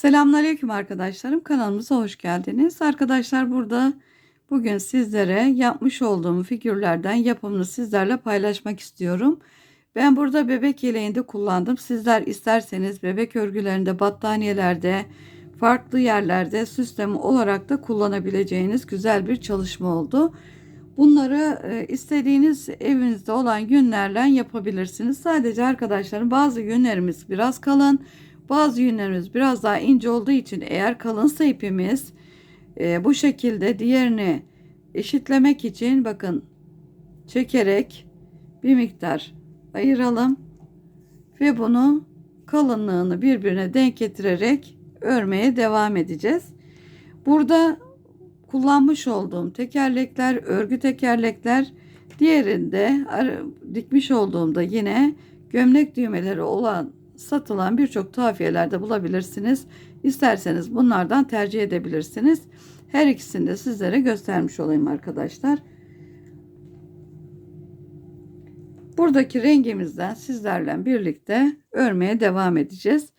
Selamünaleyküm arkadaşlarım. Kanalımıza hoş geldiniz. Arkadaşlar burada bugün sizlere yapmış olduğum figürlerden yapımını sizlerle paylaşmak istiyorum. Ben burada bebek yeleğinde kullandım. Sizler isterseniz bebek örgülerinde, battaniyelerde, farklı yerlerde süsleme olarak da kullanabileceğiniz güzel bir çalışma oldu. Bunları e, istediğiniz evinizde olan yünlerle yapabilirsiniz. Sadece arkadaşlarım bazı yünlerimiz biraz kalın, bazı yünlerimiz biraz daha ince olduğu için eğer kalınsa ipimiz e, bu şekilde diğerini eşitlemek için bakın çekerek bir miktar ayıralım ve bunu kalınlığını birbirine denk getirerek örmeye devam edeceğiz. Burada kullanmış olduğum tekerlekler, örgü tekerlekler, diğerinde dikmiş olduğumda yine gömlek düğmeleri olan satılan birçok tuhafiyelerde bulabilirsiniz. İsterseniz bunlardan tercih edebilirsiniz. Her ikisini de sizlere göstermiş olayım arkadaşlar. Buradaki rengimizden sizlerle birlikte örmeye devam edeceğiz.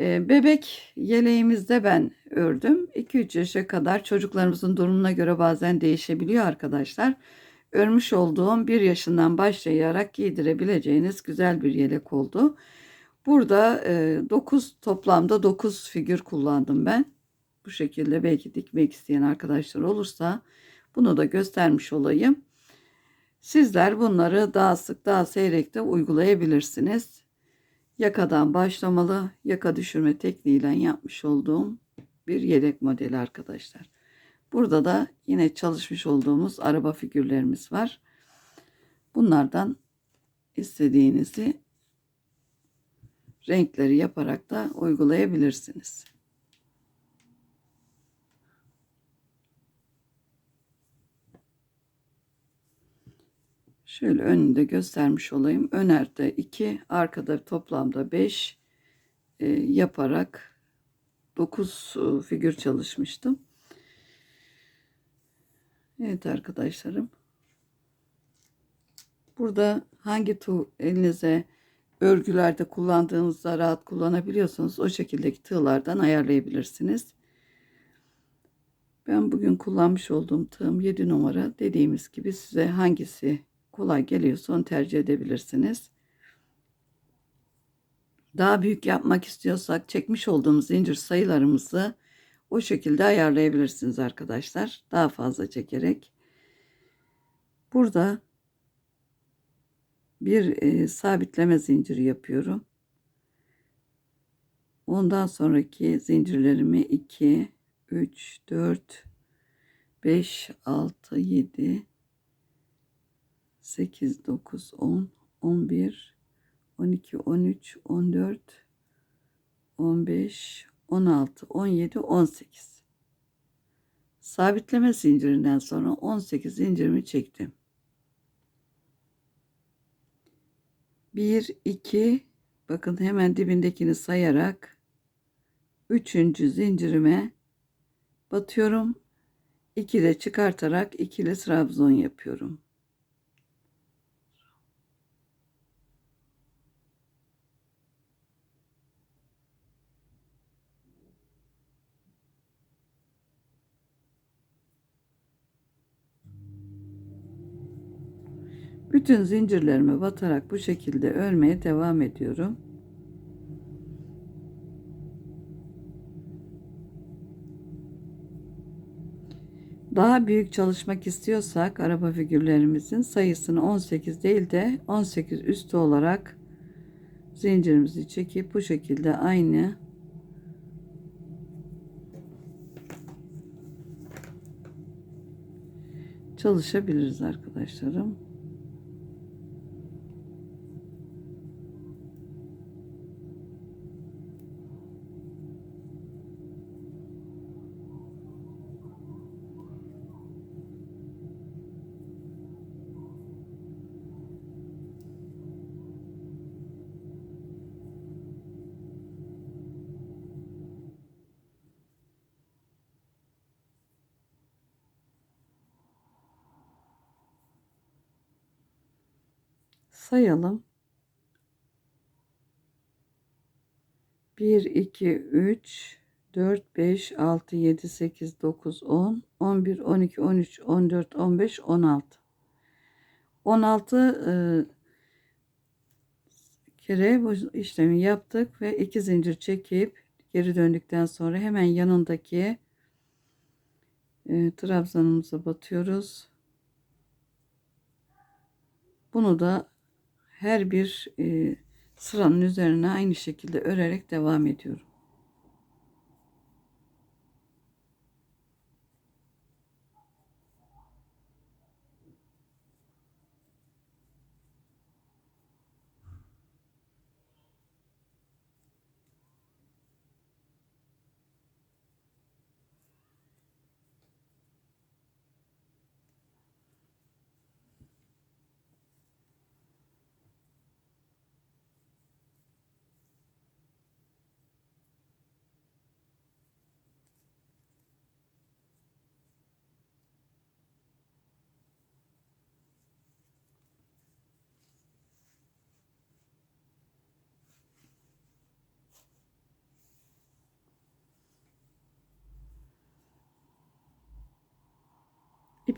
Ee, bebek yeleğimizde ben ördüm. 2-3 yaşa kadar çocuklarımızın durumuna göre bazen değişebiliyor arkadaşlar. Örmüş olduğum 1 yaşından başlayarak giydirebileceğiniz güzel bir yelek oldu. Burada 9 e, toplamda 9 figür kullandım ben. Bu şekilde belki dikmek isteyen arkadaşlar olursa bunu da göstermiş olayım. Sizler bunları daha sık daha seyrekte uygulayabilirsiniz. Yakadan başlamalı yaka düşürme tekniğiyle yapmış olduğum bir yedek modeli arkadaşlar. Burada da yine çalışmış olduğumuz araba figürlerimiz var. Bunlardan istediğinizi renkleri yaparak da uygulayabilirsiniz. Şöyle önünde göstermiş olayım. Önerde 2, arkada toplamda 5 e, yaparak 9 e, figür çalışmıştım. Evet arkadaşlarım. Burada hangi tu elinize örgülerde kullandığınızda rahat kullanabiliyorsanız o şekildeki tığlardan ayarlayabilirsiniz. Ben bugün kullanmış olduğum tığım 7 numara. Dediğimiz gibi size hangisi kolay geliyorsa onu tercih edebilirsiniz. Daha büyük yapmak istiyorsak çekmiş olduğumuz zincir sayılarımızı o şekilde ayarlayabilirsiniz arkadaşlar. Daha fazla çekerek. Burada bir e, sabitleme zinciri yapıyorum. Ondan sonraki zincirlerimi 2, 3, 4, 5, 6, 7, 8, 9, 10, 11, 12, 13, 14, 15, 16, 17, 18. Sabitleme zincirinden sonra 18 zincirimi çektim. 1, 2, bakın hemen dibindekini sayarak üçüncü zincirime batıyorum. 2 de çıkartarak ikili trabzon yapıyorum. Bütün zincirlerime batarak bu şekilde örmeye devam ediyorum. Daha büyük çalışmak istiyorsak araba figürlerimizin sayısını 18 değil de 18 üstü olarak zincirimizi çekip bu şekilde aynı çalışabiliriz arkadaşlarım. Sayalım. 1 2 3 4, 5, 6, 7, 8, 9, 10, 11, 12, 13, 14, 15, 16. 16 e, kere bu işlemi yaptık ve iki zincir çekip geri döndükten sonra hemen yanındaki e, trabzanımıza batıyoruz. Bunu da her bir e, sıranın üzerine aynı şekilde örerek devam ediyorum.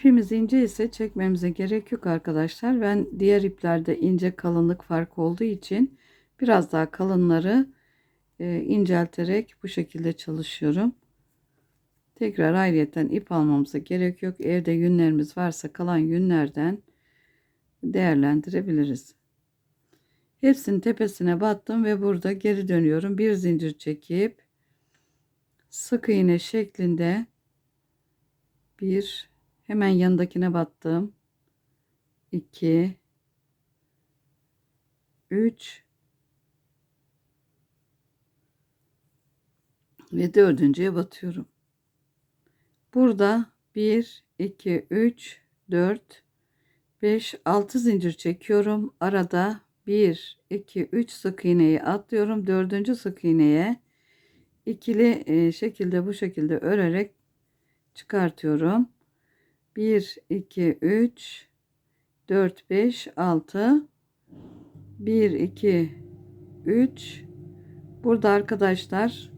İpimiz ince ise çekmemize gerek yok arkadaşlar. Ben diğer iplerde ince kalınlık farkı olduğu için biraz daha kalınları e, incelterek bu şekilde çalışıyorum. Tekrar ayrıyeten ip almamıza gerek yok. Evde yünlerimiz varsa kalan yünlerden değerlendirebiliriz. Hepsinin tepesine battım ve burada geri dönüyorum. Bir zincir çekip sık iğne şeklinde bir Hemen yanındakine battım. 2 3 ve dördüncüye batıyorum. Burada 1 2 3 4 5 6 zincir çekiyorum. Arada 1 2 3 sık iğneyi atlıyorum. Dördüncü sık iğneye ikili e, şekilde bu şekilde örerek çıkartıyorum. 1 2 3 4 5 6 1 2 3 burada arkadaşlar.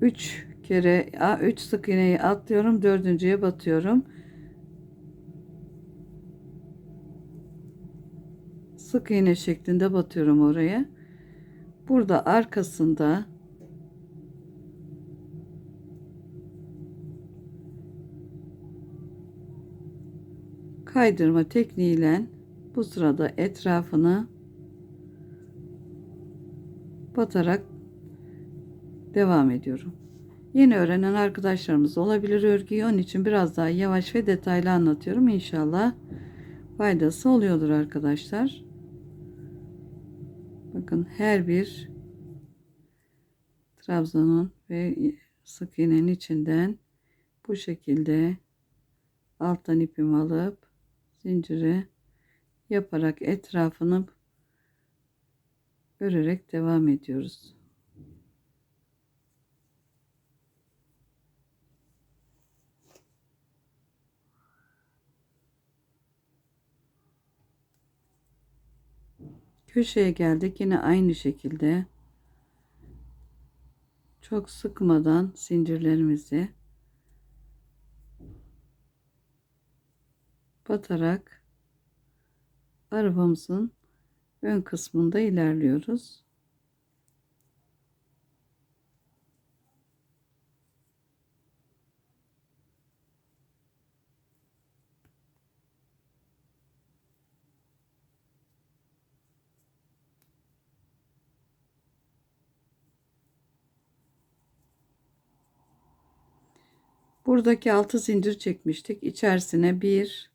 Üç kere üç sık iğneyi atlıyorum dördüncüye batıyorum. Sık iğne şeklinde batıyorum oraya. Burada arkasında kaydırma tekniğiyle bu sırada etrafını batarak devam ediyorum. Yeni öğrenen arkadaşlarımız olabilir örgüyü. Onun için biraz daha yavaş ve detaylı anlatıyorum. İnşallah faydası oluyordur arkadaşlar. Bakın her bir trabzanın ve sık iğnenin içinden bu şekilde alttan ipimi alıp zinciri yaparak etrafını örerek devam ediyoruz. Köşeye geldik yine aynı şekilde çok sıkmadan zincirlerimizi batarak arabamızın ön kısmında ilerliyoruz. Buradaki altı zincir çekmiştik. İçerisine bir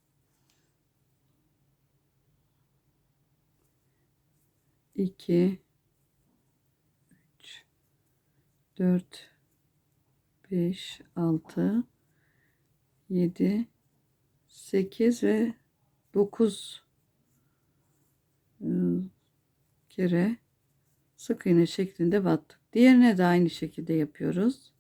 2 3 4 5 6 7 8 ve 9 ıı, kere sık iğne şeklinde battık. Diğerine de aynı şekilde yapıyoruz.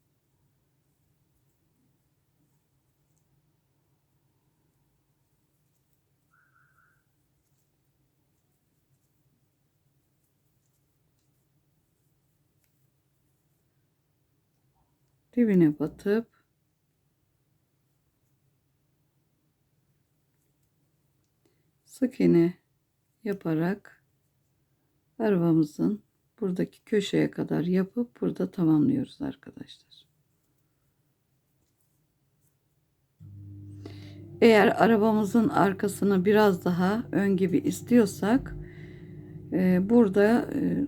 Dibine batıp sık iğne yaparak arabamızın buradaki köşeye kadar yapıp burada tamamlıyoruz arkadaşlar. Eğer arabamızın arkasını biraz daha ön gibi istiyorsak e, burada e,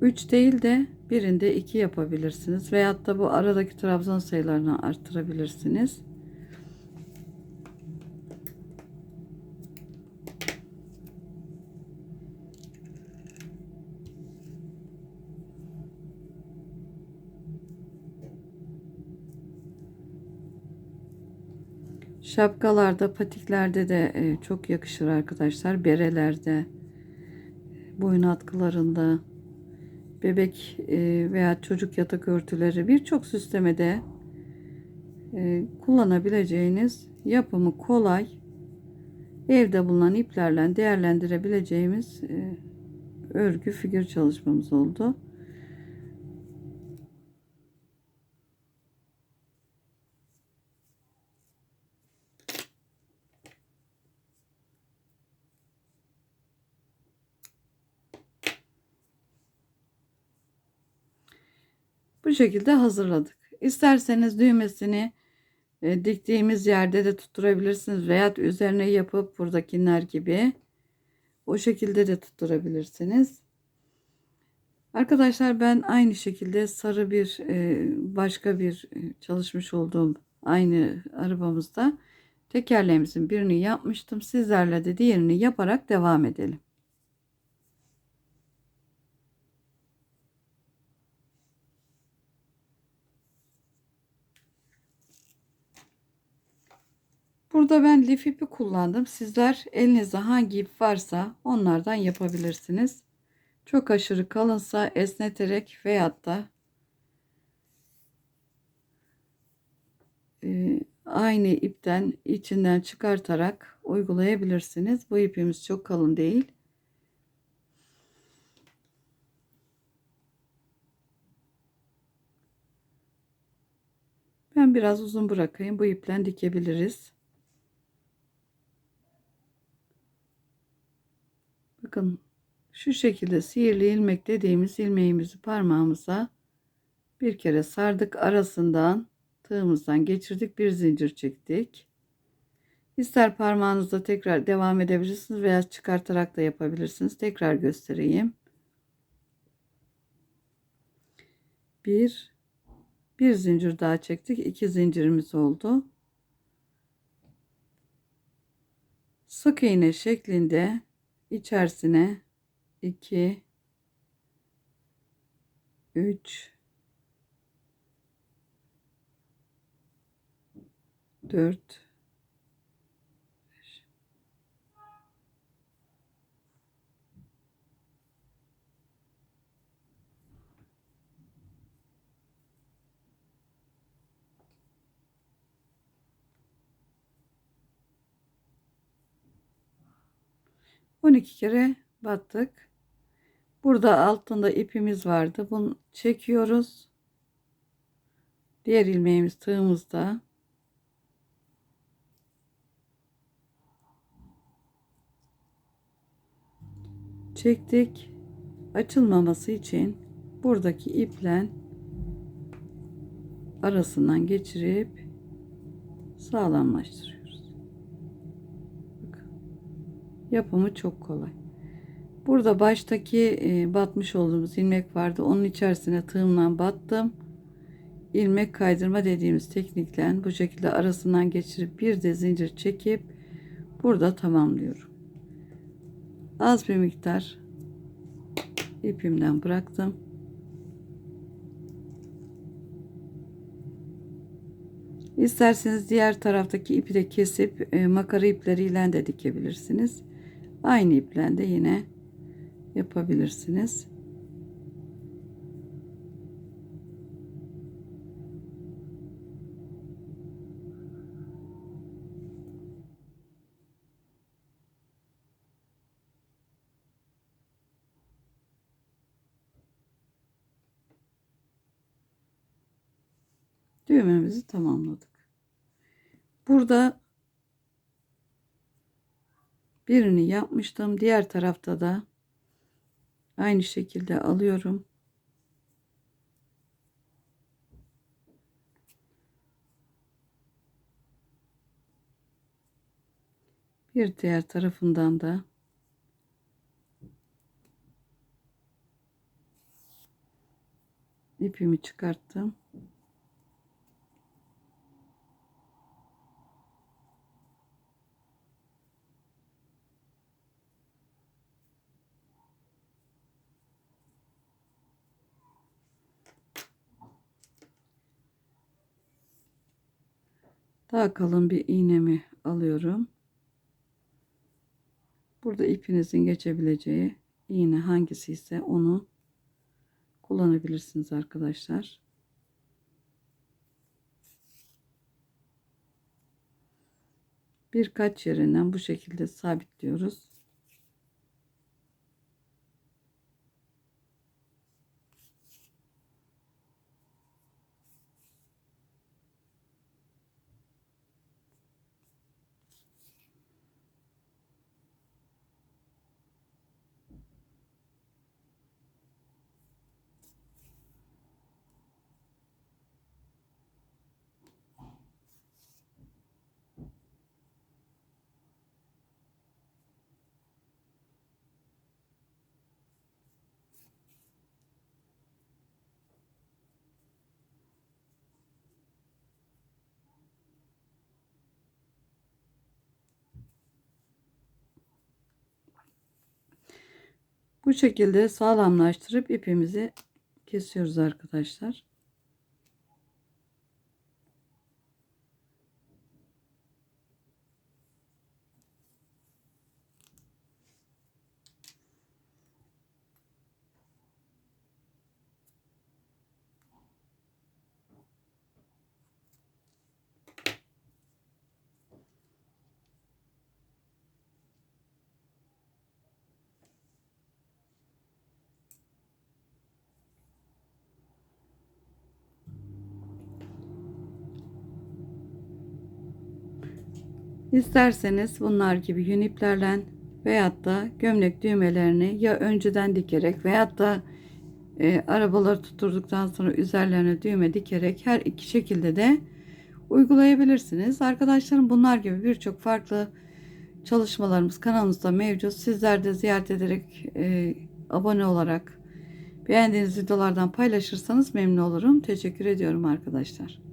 3 değil de birinde 2 yapabilirsiniz. Veyahut da bu aradaki trabzan sayılarını arttırabilirsiniz. Şapkalarda, patiklerde de e, çok yakışır arkadaşlar. Berelerde, boyun atkılarında, bebek e, veya çocuk yatak örtüleri birçok süslemede e, kullanabileceğiniz yapımı kolay evde bulunan iplerle değerlendirebileceğimiz örgü figür çalışmamız oldu. Bu şekilde hazırladık. İsterseniz düğmesini e, diktiğimiz yerde de tutturabilirsiniz veya üzerine yapıp buradakiler gibi o şekilde de tutturabilirsiniz. Arkadaşlar ben aynı şekilde sarı bir e, başka bir e, çalışmış olduğum aynı arabamızda tekerleğimizin birini yapmıştım. Sizlerle de diğerini yaparak devam edelim. Burada ben lif ipi kullandım. Sizler elinizde hangi ip varsa onlardan yapabilirsiniz. Çok aşırı kalınsa esneterek veyahut da e, aynı ipten içinden çıkartarak uygulayabilirsiniz. Bu ipimiz çok kalın değil. Ben biraz uzun bırakayım. Bu ipten dikebiliriz. Bakın şu şekilde sihirli ilmek dediğimiz ilmeğimizi parmağımıza bir kere sardık arasından tığımızdan geçirdik bir zincir çektik. İster parmağınızda tekrar devam edebilirsiniz veya çıkartarak da yapabilirsiniz. Tekrar göstereyim. Bir, bir zincir daha çektik. iki zincirimiz oldu. Sık iğne şeklinde içerisine 2 3 4 12 kere battık. Burada altında ipimiz vardı. Bunu çekiyoruz. Diğer ilmeğimiz tığımızda. Çektik. Açılmaması için buradaki iple arasından geçirip sağlamlaştırıyoruz. Yapımı çok kolay. Burada baştaki e, batmış olduğumuz ilmek vardı. Onun içerisine tığımla battım. İlmek kaydırma dediğimiz teknikle bu şekilde arasından geçirip bir de zincir çekip burada tamamlıyorum. Az bir miktar ipimden bıraktım. İsterseniz diğer taraftaki ipi de kesip e, makara ipleriyle de dikebilirsiniz. Aynı iple de yine yapabilirsiniz. düğmemizi tamamladık. Burada birini yapmıştım. Diğer tarafta da aynı şekilde alıyorum. Bir diğer tarafından da ipimi çıkarttım. Daha kalın bir iğnemi alıyorum. Burada ipinizin geçebileceği iğne hangisi ise onu kullanabilirsiniz arkadaşlar. Birkaç yerinden bu şekilde sabitliyoruz. Bu şekilde sağlamlaştırıp ipimizi kesiyoruz arkadaşlar. İsterseniz bunlar gibi yün iplerle veyahut da gömlek düğmelerini ya önceden dikerek veyahut da e, arabaları tutturduktan sonra üzerlerine düğme dikerek her iki şekilde de uygulayabilirsiniz. Arkadaşlarım bunlar gibi birçok farklı çalışmalarımız kanalımızda mevcut. Sizler de ziyaret ederek e, abone olarak beğendiğiniz videolardan paylaşırsanız memnun olurum. Teşekkür ediyorum arkadaşlar.